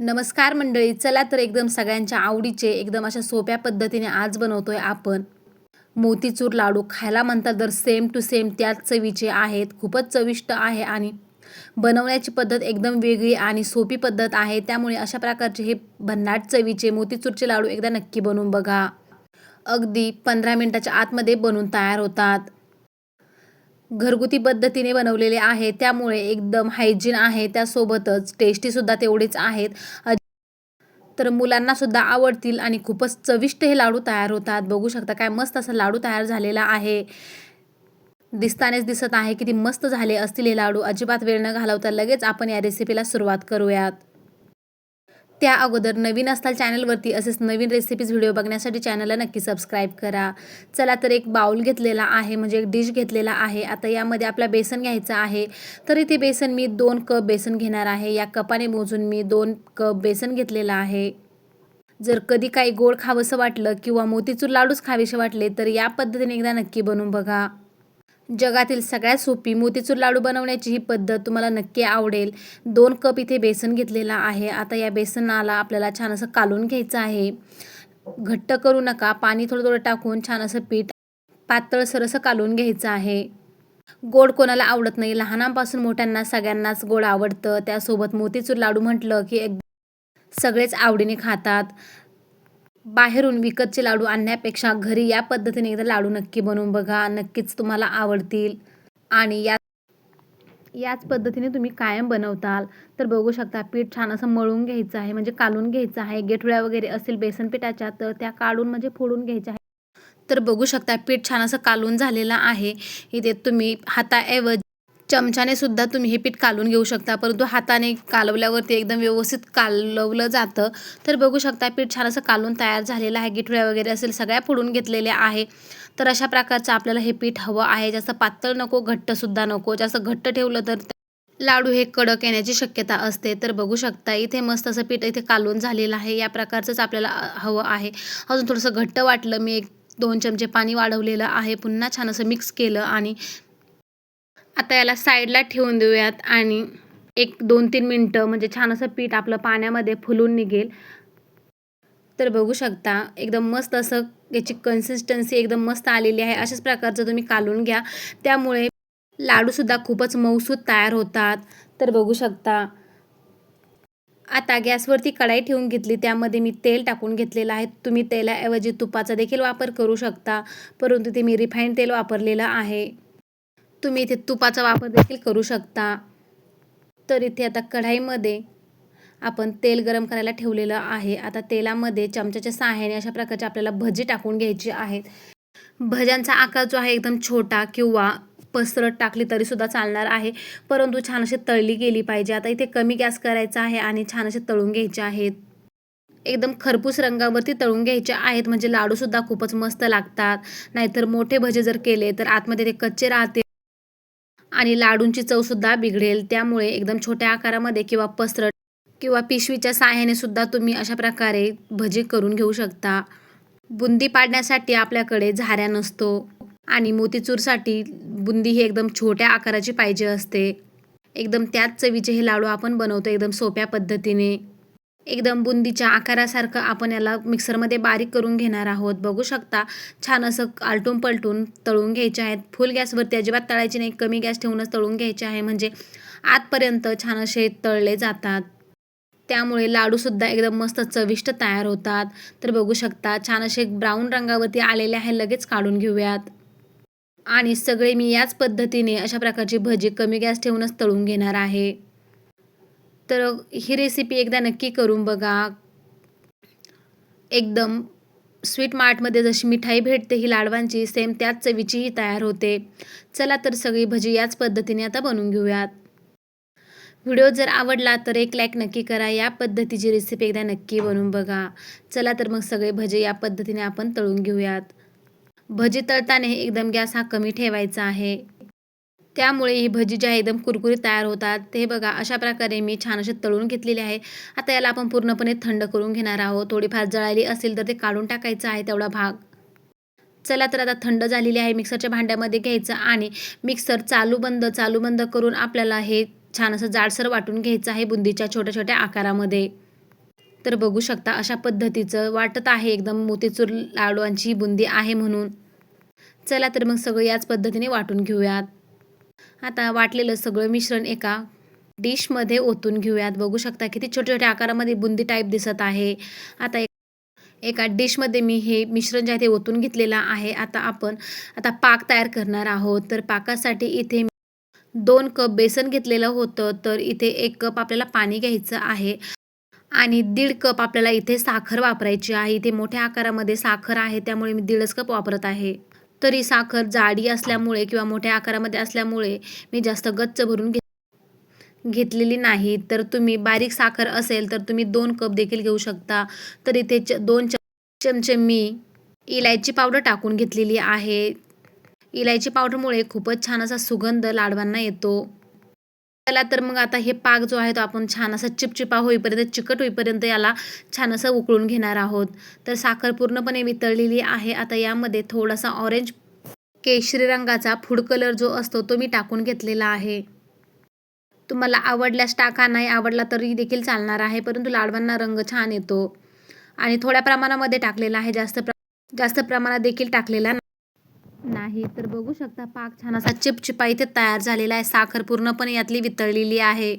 नमस्कार मंडळी चला तर एकदम सगळ्यांच्या आवडीचे एकदम अशा सोप्या पद्धतीने आज बनवतोय आपण. मोतीचूर लाडू खायला म्हणतात तर सेम टू सेम त्याच चवीचे आहेत. खूपच चविष्ट आहे आणि बनवण्याची पद्धत एकदम वेगळी आणि सोपी पद्धत आहे. त्यामुळे अशा प्रकारचे हे भन्नाट चवीचे मोतीचूरचे लाडू एकदा नक्की बनवून बघा. अगदी पंधरा मिनटाच्या आतमध्ये बनवून तयार होतात. घरगुती पद्धतीने बनवलेले आहे त्यामुळे एकदम हायजीन आहे. त्यासोबतच टेस्टीसुद्धा तेवढेच आहेत. तर मुलांना सुद्धा आवडतील आणि खूपच चविष्ट हे लाडू तयार होतात. बघू शकता काय मस्त असा लाडू तयार झालेला आहे. दिसतानेच दिसत आहे किती मस्त झाले असतील हे लाडू. अजिबात वेळ न घालवता लगेच आपण या रेसिपीला सुरुवात करूयात. त्या अगोदर नवीन असताल चॅनलवरती असेच नवीन रेसिपीज व्हिडिओ बघण्यासाठी चॅनलला नक्की सबस्क्राईब करा. चला तर एक बाउल घेतलेला आहे म्हणजे एक डिश घेतलेला आहे. आता यामध्ये आपला बेसन घ्यायचं आहे. तर इथे बेसन मी दोन कप बेसन घेणार आहे. या कपाने मोजून मी दोन कप बेसन घेतलेलं आहे. जर कधी काही गोड खावंसं वाटलं किंवा मोतीचूर लाडूच खावेसे वाटले तर या पद्धतीने एकदा नक्की बनवून बघा. जगातील सगळ्यात सोपी मोतीचूर लाडू बनवण्याची ही पद्धत तुम्हाला नक्की आवडेल. दोन कप इथे बेसन घेतलेला आहे. आता या बेसनाला आपल्याला छान असं कालून घ्यायचं आहे. घट्ट करू नका. पाणी थोडं थोडं टाकून छान असं पीठ पातळसर असं कालून घ्यायचं आहे. गोड कोणाला आवडत नाही लहानांपासून मोठ्यांना सगळ्यांनाच गोड आवडतं. त्यासोबत मोतीचूर लाडू म्हटलं की एक सगळेच आवडीने खातात. बाहेरून विकतचे लाडू आणण्यापेक्षा घरी या पद्धतीने एकदा लाडू नक्की बनवून बघा. नक्कीच तुम्हाला आवडतील. आणि या याच पद्धतीने तुम्ही कायम बनवताल. तर बघू शकता पीठ छान असं मळून घ्यायचं आहे म्हणजे कालून घ्यायचं आहे. गेठुळ्या वगैरे असतील बेसन पिठाच्या तर त्या काढून म्हणजे फोडून घ्यायच्या आहे तर बघू शकता पीठ छान असं कालून झालेलं आहे. इथे तुम्ही हाताऐवजी चमच्याने सुद्धा तुम्ही हे पीठ कालून घेऊ शकता. परंतु हाताने कालवल्यावरती एकदम व्यवस्थित कालवलं जातं. तर बघू शकता पीठ छान असं कालून तयार झालेलं आहे. गिठुळ्या वगैरे असेल सगळ्या फोडून घेतलेल्या आहे. तर अशा प्रकारचं आपल्याला हे पीठ हवं आहे. जास्त पातळ नको घट्टसुद्धा नको. जास्त घट्ट ठेवलं तर लाडू हे कडक येण्याची शक्यता असते. तर बघू शकता इथे मस्त असं पीठ इथे कालून झालेलं आहे. या प्रकारचंच आपल्याला हवं आहे. अजून थोडंसं घट्ट वाटलं. मी एक दोन चमचे पाणी वाढवलेलं आहे. पुन्हा छान असं मिक्स केलं आणि आता याला साईडला ठेवून देऊयात आणि एक दोन तीन मिनटं म्हणजे छान असं पीठ आपलं पाण्यामध्ये फुलून निघेल. तर बघू शकता एकदम मस्त असं याची कन्सिस्टन्सी एकदम मस्त आलेली आहे. अशाच प्रकारचं तुम्ही कालून घ्या. त्यामुळे लाडूसुद्धा खूपच मऊसूत तयार होतात. तर बघू शकता आता गॅसवरती कढाई ठेवून घेतली. त्यामध्ये मी तेल टाकून घेतलेलं आहे. तुम्ही तेलाऐवजी तुपाचा देखील वापर करू शकता. परंतु ते मी रिफाईंड तेल वापरलेलं आहे. तुम्ही इथे तुपाचा वापर देखील करू शकता. तर इथे आता कढाईमध्ये आपण तेल गरम करायला ठेवलेलं आहे. आता तेलामध्ये चमच्याच्या सहाय्याने अशा प्रकारचे आपल्याला भजी टाकून घ्यायची आहेत. भज्यांचा आकार जो आहे एकदम छोटा किंवा पसरट टाकली तरीसुद्धा चालणार आहे. परंतु छान अशी तळली गेली पाहिजे. आता इथे कमी गॅस करायचा आहे आणि छान असे तळून घ्यायचे आहेत. एकदम खरपूस रंगावरती तळून घ्यायचे आहेत. म्हणजे लाडूसुद्धा खूपच मस्त लागतात. नाहीतर मोठे भजे जर केले तर आतमध्ये ते कच्चे राहते. आणि लाडूंची चवसुद्धा बिघडेल. त्यामुळे एकदम छोट्या आकारामध्ये किंवा पसरट किंवा पिशवीच्या साह्याने सुद्धा तुम्ही अशा प्रकारे भजी करून घेऊ शकता. बुंदी पाडण्यासाठी आपल्याकडे झाऱ्या नसतो आणि मोतीचूरसाठी बुंदी ही एकदम छोट्या आकाराची पाहिजे असते. एकदम त्याच चवीचे हे लाडू आपण बनवतो एकदम सोप्या पद्धतीने. एकदम बुंदीच्या आकारासारखं आपण याला मिक्सरमध्ये बारीक करून घेणार आहोत. बघू शकता छान असं आलटून पलटून तळून घ्यायचे आहेत. फुल गॅसवरती अजिबात तळायची नाही कमी गॅस ठेवूनच तळून घ्यायचे आहे. म्हणजे आतपर्यंत छान असे तळले जातात. त्यामुळे लाडूसुद्धा एकदम मस्त चविष्ट तयार होतात. तर बघू शकता छान असे ब्राऊन रंगावरती आलेले आहे. लगेच काढून घेऊयात. आणि सगळे मी याच पद्धतीने अशा प्रकारची भजी कमी गॅस ठेवूनच तळून घेणार आहे. तर ही रेसिपी एकदा नक्की करून बघा. एकदम स्वीट मार्टमध्ये जशी मिठाई भेटते ही लाडवांची सेम त्याच चवीचीही तयार होते. चला तर सगळी भजी याच पद्धतीने आता बनवून घेऊयात. व्हिडिओ जर आवडला तर एक लाईक नक्की करा या पद्धतीची रेसिपी एकदा नक्की बनवून बघा. चला तर मग सगळे भजे या पद्धतीने आपण तळून घेऊयात. भजी तळताना एकदम गॅस हा कमी ठेवायचा आहे. त्यामुळे ही भजी जी आहे एकदम कुरकुरीत तयार होतात ते बघा अशा प्रकारे मी छान असे तळून घेतलेले आहे. आता याला आपण पूर्णपणे थंड करून घेणार आहोत. थोडीफार जळाली असेल तर ते काढून टाकायचं आहे तेवढा भाग. चला तर आता थंड झालेली आहे मिक्सरच्या भांड्यामध्ये घ्यायचं आणि मिक्सर चालू बंद चालू बंद करून आपल्याला हे छान असं जाडसर वाटून घ्यायचं आहे बुंदीच्या छोट्या छोट्या आकारामध्ये. तर बघू शकता अशा पद्धतीचं वाटत आहे एकदम मोतीचूर लाडूंची बुंदी आहे म्हणून. चला तर मग सगळं याच पद्धतीने वाटून घेऊयात. आता वाटलेलं सगळं मिश्रण एका डिशमध्ये ओतून घेऊयात. बघू शकता किती छोट्या छोट्या आकारामध्ये बुंदी टाईप दिसत आहे. आता एक एका डिशमध्ये मी हे मिश्रण जे आहे ते ओतून घेतलेलं आहे. आता आपण आता पाक तयार करणार आहोत. तर पाकासाठी इथे दोन कप बेसन घेतलेलं होतं. तर इथे एक कप आपल्याला पाणी घ्यायचं आहे. आणि दीड कप आपल्याला इथे साखर वापरायची आहे. इथे मोठ्या आकारामध्ये साखर आहे. त्यामुळे मी दीडच कप वापरत आहे. तरी साखर जाडी असल्यामुळे किंवा मोठ्या आकारामध्ये असल्यामुळे मी जास्त गच्च भरून घे घेतलेली नाही. तर तुम्ही बारीक साखर असेल तर तुम्ही दोन कप देखील घेऊ शकता. तर इथे च दोन चमचे मी इलायची पावडर टाकून घेतलेली आहे. इलायची पावडरमुळे खूपच छान असा सुगंध लाडवांना येतो. चला तर मग आता हे पाक जो आहे तो आपण छान असा चिपचिपा होईपर्यंत चिकट होईपर्यंत याला छान असं उकळून घेणार आहोत. तर साखर पूर्णपणे वितळलेली आहे. आता यामध्ये थोडासा ऑरेंज केशरी रंगाचा फूड कलर जो असतो तो मी टाकून घेतलेला आहे. तुम्हाला आवडल्यास टाका नाही आवडला तरी देखील चालणार आहे परंतु लाडवांना रंग छान येतो. आणि थोड्या प्रमाणामध्ये टाकलेला आहे. जास्त प्र जास्त प्रमाणात देखील टाकलेला नाही तर बघू शकता पाक छान असा चिपचिपा इथे तयार झालेला आहे. साखर पूर्णपणे यातली वितळलेली आहे.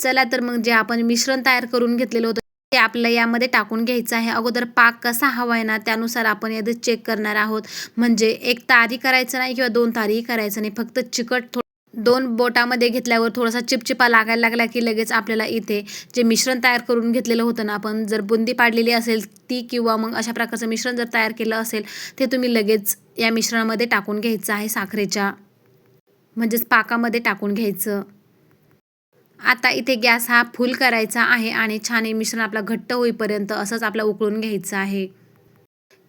चला तर मग जे आपण मिश्रण तयार करून घेतलेलं होतं ते आपल्याला यामध्ये टाकून घ्यायचं आहे. अगोदर पाक कसा हवा आहे ना त्यानुसार आपण यादी चेक करणार आहोत. म्हणजे एक तारी करायचं नाही किंवा दोन तारीही करायचं नाही. फक्त चिकट थो दोन बोटामध्ये घेतल्यावर थोडासा चिपचिपा लागायला लागला की लगेच आपल्याला इथे जे मिश्रण तयार करून घेतलेलं होतं ना आपण जर बुंदी पाडलेली असेल ती किंवा मग अशा प्रकारचं मिश्रण जर तयार केलं असेल ते तुम्ही लगेच या मिश्रणामध्ये टाकून घ्यायचं आहे साखरेच्या म्हणजेच पाकामध्ये टाकून घ्यायचं. आता इथे गॅस हा फुल करायचा आहे आणि छान हे मिश्रण आपला घट्ट होईपर्यंत असंच आपला उकळून घ्यायचं आहे.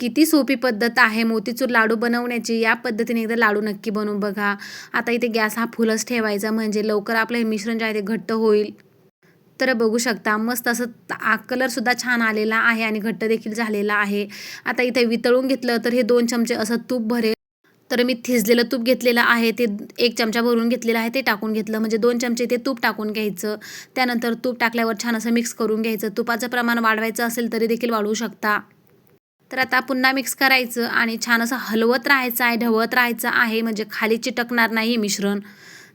किती सोपी पद्धत आहे मोतीचूर लाडू बनवण्याची? या पद्धतीने एकदा लाडू नक्की बनवून बघा. आता इथे गॅस हा फुलच ठेवायचा म्हणजे लवकर आपलं हे मिश्रण जे आहे ते घट्ट होईल. तर बघू शकता मस्त असं कलरसुद्धा छान आलेला आहे आणि घट्ट देखील झालेला आहे. आता इथे वितळून घेतलं तर हे दोन चमचे असं तूप भरेल. तर मी थिजलेलं तूप घेतलेलं आहे ते एक चमचा भरून घेतलेलं आहे ते टाकून घेतलं. म्हणजे दोन चमचे ते तूप टाकून घ्यायचं. त्यानंतर तूप टाकल्यावर छान असं मिक्स करून घ्यायचं. तुपाचं प्रमाण वाढवायचं असेल तरी देखील वाढवू शकता. तर आता पुन्हा मिक्स करायचं आणि छान असं हलवत राहायचं आहे ढवळत राहायचं आहे म्हणजे खाली चिटकणार नाही मिश्रण.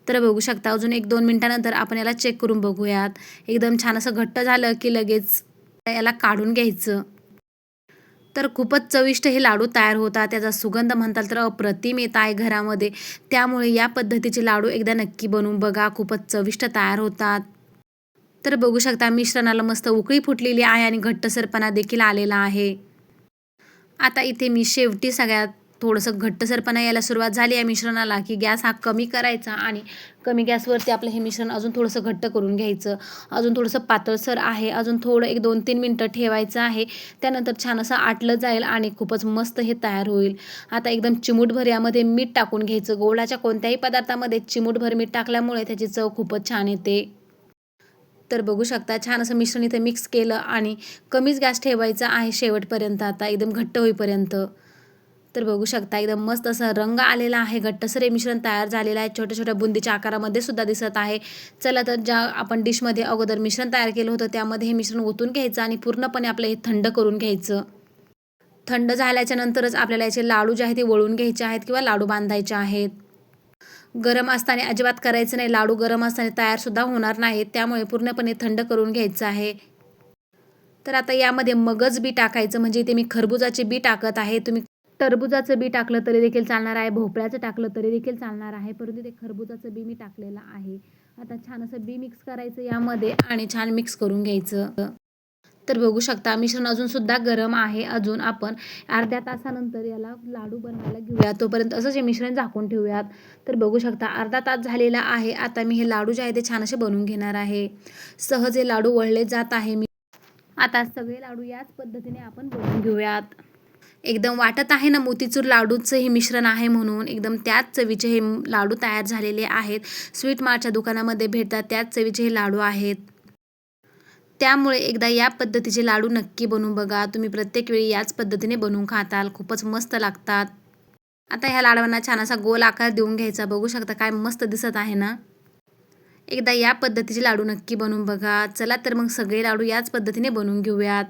तर बघू शकता अजून एक दोन मिनटानंतर आपण याला चेक करून बघूयात. एकदम छान असं घट्ट झालं की लगेच याला काढून घ्यायचं. तर खूपच चविष्ट हे लाडू तयार होतात. त्याचा सुगंध म्हणताल तर अप्रतिम येत आहे घरामध्ये. त्यामुळे या पद्धतीचे लाडू एकदा नक्की बनवून बघा. खूपच चविष्ट तयार होतात. तर बघू शकता मिश्रणाला मस्त उकळी फुटलेली आहे आणि घट्टसरपणा देखील आलेला आहे. आता इथे मी शेवटी सगळ्यात थोडंसं घट्टसरपणा यायला सुरुवात झाली या मिश्रणाला की गॅस हा कमी करायचा आणि कमी गॅसवरती आपलं हे मिश्रण अजून थोडंसं घट्ट करून घ्यायचं. अजून थोडंसं पातळसर आहे अजून थोडं एक दोन तीन मिनटं ठेवायचं आहे. त्यानंतर छान असं आटलं जाईल आणि खूपच मस्त हे तयार होईल. आता एकदम चिमूटभर यामध्ये मीठ टाकून घ्यायचं. गोडाच्या कोणत्याही पदार्थामध्ये चिमूटभर मीठ टाकल्यामुळे त्याची चव खूपच छान येते. तर बघू शकता. छान असं मिश्रण इथे मिक्स केलं आणि कमीच गॅस ठेवायचा आहे शेवटपर्यंत आता. एकदम घट्ट होईपर्यंत. तर बघू शकता एकदम मस्त असा रंग आलेला आहे. घट्टसर हे मिश्रण तयार झालेलं आहे. छोट्या छोट्या बुंदीच्या आकारामध्ये सुद्धा दिसत आहे. चला तर ज्या आपण डिशमध्ये अगोदर मिश्रण तयार केलं होतं त्यामध्ये हे मिश्रण ओतून घ्यायचं आणि पूर्णपणे आपलं हे थंड करून घ्यायचं. थंड झाल्याच्या नंतरच आपल्याला याचे लाडू जे आहेत ते वळून घ्यायचे आहेत किंवा लाडू बांधायचे आहेत. गरम असताना अजिबात करायचं नाही. लाडू गरम असताना तयारसुद्धा होणार नाहीत त्यामुळे पूर्णपणे थंड करून घ्यायचं आहे. तर आता यामध्ये मगज बी टाकायचं. म्हणजे इथे मी खरबुजाचे बी टाकत आहे. तुम्ही टरबुजाचं बी टाकलं तरी देखील चालणार आहे. भोपळ्याचं टाकलं तरी देखील चालणार आहे. परंतु ते खरबुजाचं बी मी टाकलेलं आहे. आता छान असं बी मिक्स करायचं यामध्ये आणि छान मिक्स करून घ्यायचं. तर बघू शकता. मिश्रण अजून सुद्धा गरम आहे. अजून आपण अर्ध्या तासानंतर याला लाडू बनवायला घेऊया. तोपर्यंत असंच हे मिश्रण झाकून ठेवूयात. तर बघू शकता अर्धा तास झालेला आहे. आता मी हे लाडू जे आहे ते छान असे बनवून घेणार आहे. सहज हे लाडू वळले जात आहे. मी आता सगळे लाडू याच पद्धतीने आपण बनवून घेऊयात. एकदम वाटत आहे ना मोतीचूर लाडूचं हे मिश्रण आहे म्हणून. एकदम त्याच चवीचे हे लाडू तयार झालेले आहेत. स्वीट मार्टच्या दुकानामध्ये भेटतात त्याच चवीचे हे लाडू आहेत. त्यामुळे एकदा या पद्धतीचे लाडू नक्की बनवून बघा. तुम्ही प्रत्येक वेळी याच पद्धतीने बनवून खाताल. खूपच मस्त लागतात. आता ह्या लाडवांना छान असा गोल आकार देऊन घ्यायचा. बघू शकता काय मस्त दिसत आहे ना? एकदा या पद्धतीचे लाडू नक्की बनवून बघा. चला तर मग सगळे लाडू याच पद्धतीने बनवून घेऊयात.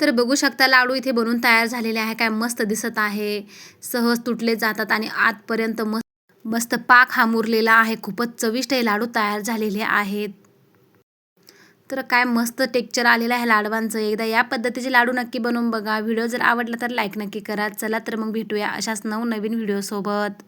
तर बघू शकता लाडू इथे बनवून तयार झालेले आहे. काय मस्त दिसत आहे. सहज तुटले जातात आणि आतपर्यंत मस्त मस्त पाक हा मुरलेला आहे. खूपच चविष्ट हे लाडू तयार झालेले आहेत. तर काय मस्त टेक्चर आलेलं आहे लाडवांचं. एकदा या पद्धतीचे लाडू नक्की बनवून बघा. व्हिडिओ जर आवडला तर लाईक नक्की करा. चला तर मग भेटूया अशाच नऊ नवीन व्हिडिओसोबत